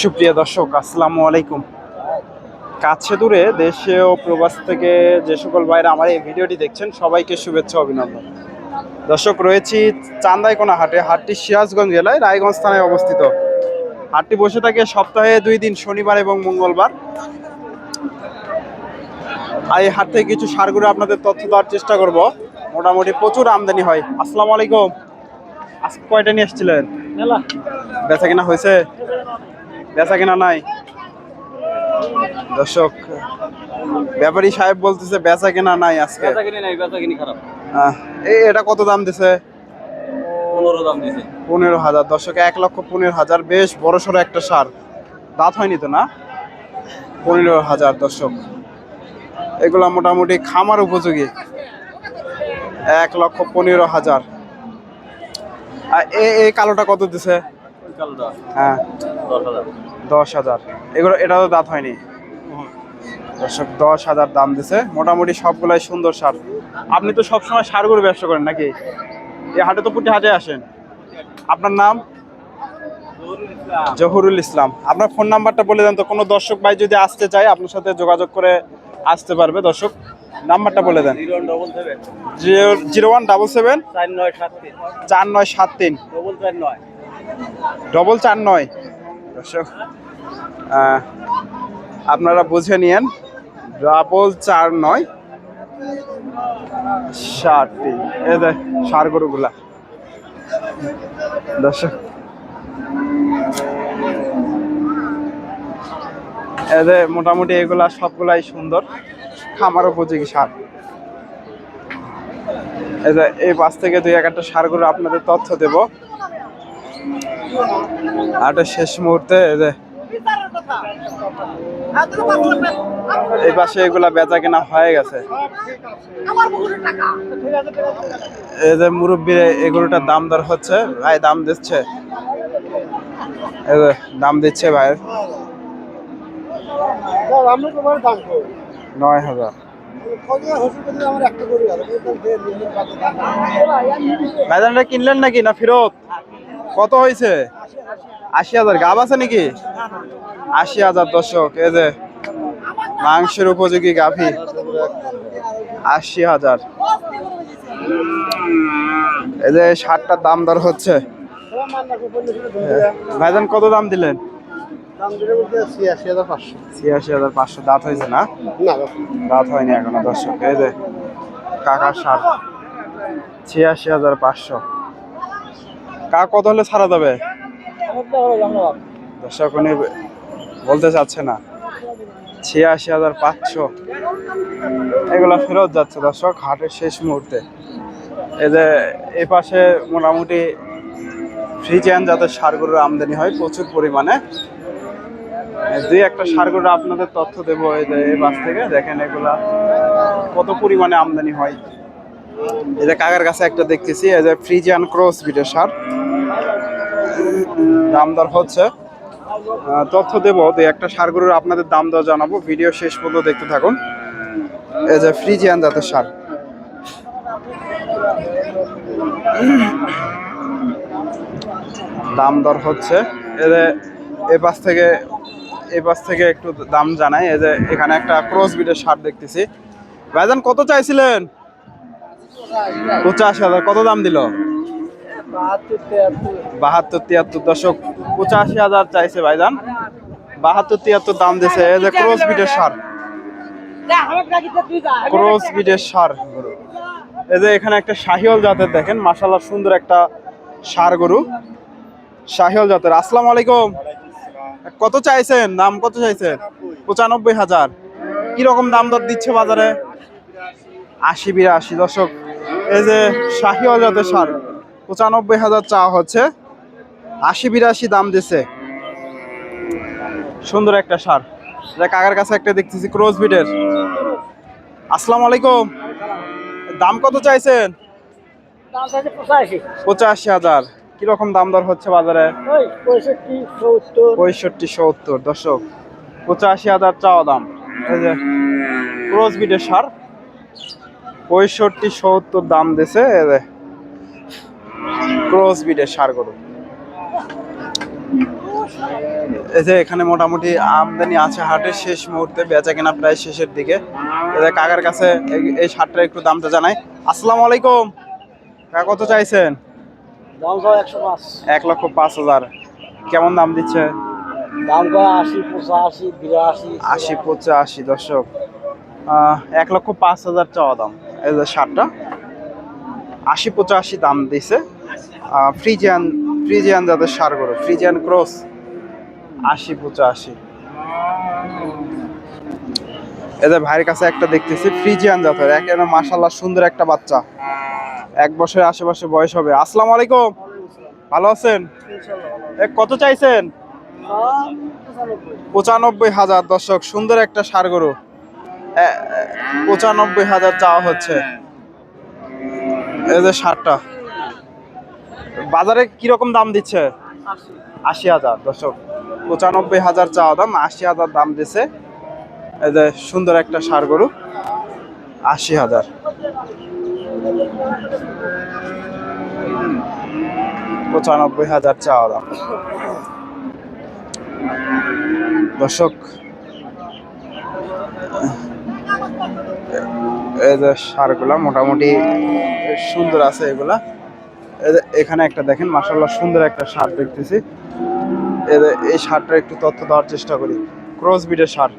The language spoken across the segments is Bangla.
সুপ্রিয় দর্শক, আসসালামু আলাইকুম। কাছে দূরে দেশে ও প্রবাস থেকে যে সকল ভাইরা আমার এই ভিডিওটি দেখছেন, সবাইকে শুভেচ্ছা, অভিনন্দন। দর্শক, রয়েছি চান্দাইকোনা হাটে হাটটি সিরাজগঞ্জ জেলায়, রায়গঞ্জ থানায় অবস্থিত। হাটটি বসে থাকে সপ্তাহে দুই দিন, শনিবার এবং মঙ্গলবার। আর এই হাট থেকে কিছু সারগুলো আপনাদের তথ্য দেওয়ার চেষ্টা করব। মোটামুটি প্রচুর আমদানি হয়। আসসালামু আলাইকুম। আজকে কয়টা নিয়ে এসেছিলেন বেচা কিনা হয়েছে? বেচা কিনা নাই? দর্শক ব্যাপারী সাহেব বলতেছে বেচা কিনা নাই আজকে। এটা কত দাম দিছে? পনেরো দাম দিছে। পনেরো হাজার। দর্শক এক লক্ষ পনেরো হাজার বেশ বড় সড়ো একটা সার। দাঁত হয়নি তো না? পনেরো হাজার দর্শক। এগুলা মোটামুটি খামার উপযোগী। এক লক্ষ পনেরো হাজার। এই কালোটা কত দিছে? হ্যাঁ। দশ হাজার। দশ হাজার। এগুলো এটা তো দাঁত হয়নি। দর্শক দশ হাজার দাম দিছে। মোটামুটি সবগুলাই সুন্দর সার। আপনি তো সবসময় সারগুলো ব্যবসা করেন নাকি? এই হাটে তো প্রতি হাটে আসেন। আপনার নাম? জহুরুল ইসলাম। আপনার ফোন নাম্বারটা বলে দেন তো কোনো দর্শক ভাই যদি আসতে চায় আপনার সাথে যোগাযোগ করে আসতে পারবে। দর্শক নাম্বারটা বলে দেন। Zero one double seven. চার নয় সাত তিন। ডবল চার নয়। দর্শক আপনারা বুঝে নিয়েন, ডাবল চার নয় সাত তিন। এই যে সার গরুগুলা। দর্শক এদের মোটামুটি এগুলা সবগুলাই সুন্দর। খামার উপযোগী সার। এই পাশ থেকে দুই এক একটা সারগুলো আপনাদের তথ্য দেবো। আটা শেষ মুহূর্তে যে এই পাশে এগুলা বেচা কেনা হয়ে গেছে। এই যে মুরব্বীর এগুলোটার দাম দর হচ্ছে, ভাই দাম দিচ্ছে। দাম দিচ্ছে আমরা তোমার দাম নয় হাজার। ভাইজানটা কিনলেন নাকি না ফেরত? কত হয়েছে? আশি হাজার। গাব আছে নাকি? আশি হাজার দর্শক, এই যে মাংসের উপযোগী গাভী। আশি হাজার। এই যে ষাটটার দাম দর হচ্ছে। ভাইজান কত দাম দিলেন? ছিয়াশি হাজার পাঁচশো। দাঁত হয়েছে না? দাঁত হয়নি। এখনও দর্শক। এই যে কাকার সার। ছিয়াশি হাজার পাঁচশো। কাকা কত হলে ছাড়া দর্শক উনি বলতে চাচ্ছে না। ছিয়াশি হাজার পাঁচশো। এগুলো ফেরত যাচ্ছে দর্শক হাটের শেষ মুহূর্তে। এই যে এই পাশে মোটামুটি ফ্রি ফ্রিজিয়ান জাতের সারগুলোর আমদানি হয় প্রচুর পরিমাণে। দুই একটা সারগুলো আপনাদের তথ্য দেবো এই যে বাস থেকে। দেখেন এগুলা কত পরিমাণে আমদানি হয়। এই যে কাকার কাছে একটা দেখতেছি, এই যে ফ্রিজিয়ান ক্রস বিটের সার। দাম দর হচ্ছে। তথ্য দেবো, দুই একটা সারগুলোর আপনাদের দাম দর জানাব। ভিডিও শেষ পর্যন্ত দেখতে থাকুন। এই যে ফ্রিজিয়ান জাতের সার। দাম দর হচ্ছে। যে এই পাশ থেকে এই পাশ থেকে একটু দাম জানাই। এই যে এখানে একটা ক্রস বিটের সার দেখতেছি। ভাইজান, কত চাইছিলেন? পঁচাশি হাজার। কত দাম দিল? বাহাত্তর, তিয়াত্তর। দশক পঁচাশি হাজার চাইছে ভাইজান। বাহাত্তর, তিয়াত্তর দাম দিছে। এই যে ক্রস বিটের সার ক্রস বিটের সার এই যে এখানে একটা শাহিওল জাতের দেখেন। মাশাল্লাহ সুন্দর একটা সার গরু। শাহিওল জাতের। আসসালামু আলাইকুম। কত চাইছেন? দাম কত চাইছেন? পঁচানব্বই হাজার। কীরকম দাম দর দিচ্ছে বাজারে? আশি বিরাশি। দশক এই যে শাহিওয়াল জাতের সার পঁচানব্বই হাজার চাওয়া হচ্ছে। আশি বিরাশি দাম দিছে। সুন্দর একটা সার। যা কাকার কাছে একটা দেখতেছি ক্রোজ বিটের। আসসালামু আলাইকুম। দাম কত চাইছেন? পঁচাশি হাজার। কীরকম দাম দর হচ্ছে বাজারে? পঁয়ষট্টি সত্তর। দর্শক পঁচাশি হাজার চাওয়া দাম। এই যে ক্রস বিটের সার। পঁয়ষট্টি সত্তর দাম দিছে ক্রস বিডের সার গরু এই যে এখানে মোটামুটি আমদানি আছে হাটের শেষ মুহূর্তে বেচা কেনা প্রায় শেষের দিকে। কাকার কাছে এই- এই সারটার একটু দামটা জানাই। আসসালামু আলাইকুম। কাকা কত চাইছেন? দাম কয় একশো পাঁচ। এক লক্ষ পাঁচ হাজার। কেমন দাম দিচ্ছে? দাম কয় আশি পঁচাশি বিরাশি। আশি পঁচাশি দর্শক। এক লক্ষ পাঁচ হাজার চাওয়া দাম। এই যে শার্টটা। আশি পঁচাশি দাম দিছে। ফ্রিজিয়ান ফ্রিজিয়ান যাদের সার গরু ফ্রিজিয়ান ক্রস। আশি পঁচাশি। এদের ভাইয়ের কাছে একটা দেখতেছি ফ্রিজিয়ান জাতের। একেবারে মাসাল্লাহ সুন্দর একটা বাচ্চা। এক বছরের আশেপাশে বয়স হবে। আসসালামু আলাইকুম। ভালো আছেন? কত চাইছেন? পঁচানব্বই হাজার। দর্শক, সুন্দর একটা সার গরু। পঁচানব্বই হাজার চাওয়া হচ্ছে। এই যে সারটা। বাজারে কীরকম দাম দিচ্ছে? আশি হাজার। দর্শক, পঁচানব্বই হাজার চাওয়া দাম, আশি হাজার দাম দিছে। এই যে সুন্দর একটা সার গরু। আশি হাজার। পঁচানব্বই হাজার চাওয়া দর্শক এই যে সারগুলা মোটামুটি সুন্দর আছে এগুলা। এখানে একটা দেখেন মাসাল্লাহ সুন্দর একটা সার দেখতেছি। এই সারটা একটু তথ্য দেওয়ার চেষ্টা করি। ক্রস বিডের সার।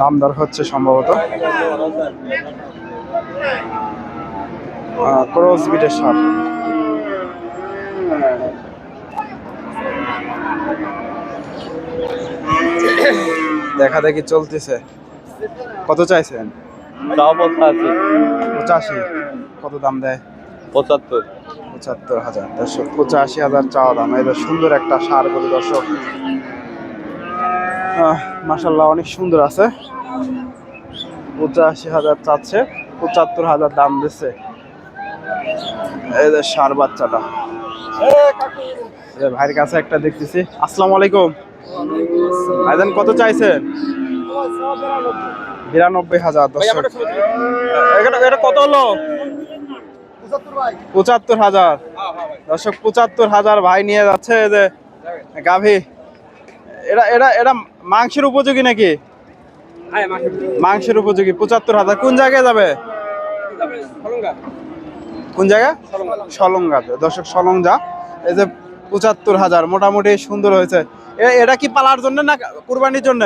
দাম দর হচ্ছে সম্ভবত। ক্রস বিডের সার দেখা দেখি চলতেছে। কত চাইছেন? পঁচাশি। কত দাম দেয়? পঁচাত্তর। পঁচাত্তর হাজার। দর্শক পঁচাশি হাজার চাওয়া দাম। যে সুন্দর একটা সার গরু দর্শক। মাসাল্লাহ অনেক সুন্দর আছে। পঁচাশি হাজার চাচ্ছে পঁচাত্তর হাজার দাম দিচ্ছে। এই যে সার বাচ্চাটা। ভাইয়ের কাছে একটা দেখতেছি। আসসালামু আলাইকুম। ভাইজান কত চাইছেন? বিরানব্বই হাজার এটা এটা কত হলো? পঁচাত্তর হাজার। দর্শক পঁচাত্তর হাজার ভাই নিয়ে যাচ্ছে এই যে গাভী। এটা এটা এটা মাংসের উপযোগী নাকি? মাংসের উপযোগী। পঁচাত্তর হাজার। কোন জায়গায় যাবে? কোন জায়গায় সলঙ্গাতে। দর্শক সলঙ্গা। এই যে পঁচাত্তর হাজার মোটামুটি সুন্দর হয়েছে। এটা কি পালার জন্য না কুরবানির জন্য?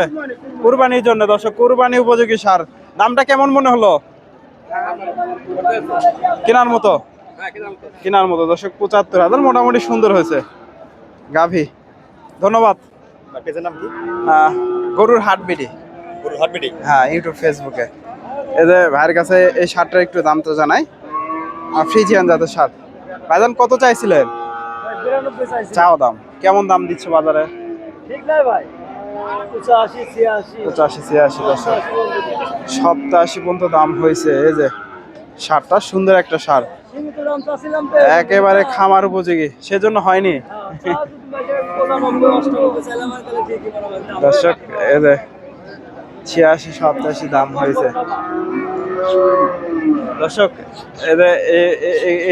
কুরবানির জন্য দর্শক কুরবানি উপযোগী সার। দামটা কেমন মনে হলো? কেনার মতো। কেনার মতো। দর্শক পঁচাত্তর হাজার মোটামুটি সুন্দর হয়েছে। গাভী ধন্যবাদ। পেজের নাম কি? গরুর হাট বিডি। গরুর হাট মিটিং হ্যাঁ ইউটিউব ফেসবুকে। এদের ভাইয়ের কাছে এই শার্টটার একটু দাম তো জানাই। আর ফ্রিজিয়ান জাতের শার্ট। ভাইজান কত চাইছিলেন? চাও দাম। কেমন দাম দিচ্ছে বাজারে? ঠিক নাই ভাই। পঁচাশি ছিয়াশি। পঁচাশি ছিয়াশি সপ্তাশি পর্যন্ত দাম হয়েছে এই যে। শার্টটা সুন্দর একটা সার। একেবারে খামার উপযোগী। সেজন্য হয়নি। দর্শক ছিয়াশি সপ্তাশি দাম হয়েছে। দর্শক এদের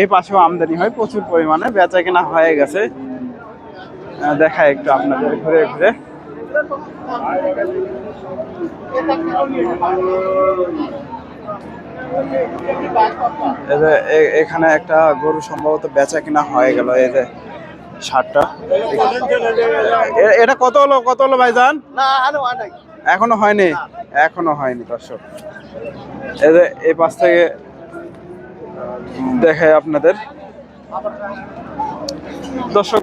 এই পাশেও আমদানি হয়, প্রচুর পরিমাণে, বেচা কেনা হয়ে গেছে। দেখায় একটু আপনাদের ঘুরে ঘুরে। এখানে একটা গরু সম্ভবত বেচা কিনা হয়ে গেল এই যে সারটা। এটা কত হলো কত হলো ভাইজান? এখনও হয়নি? এখনও হয়নি দর্শক। এই যে এই পাশ থেকে দেখায় আপনাদের। দর্শক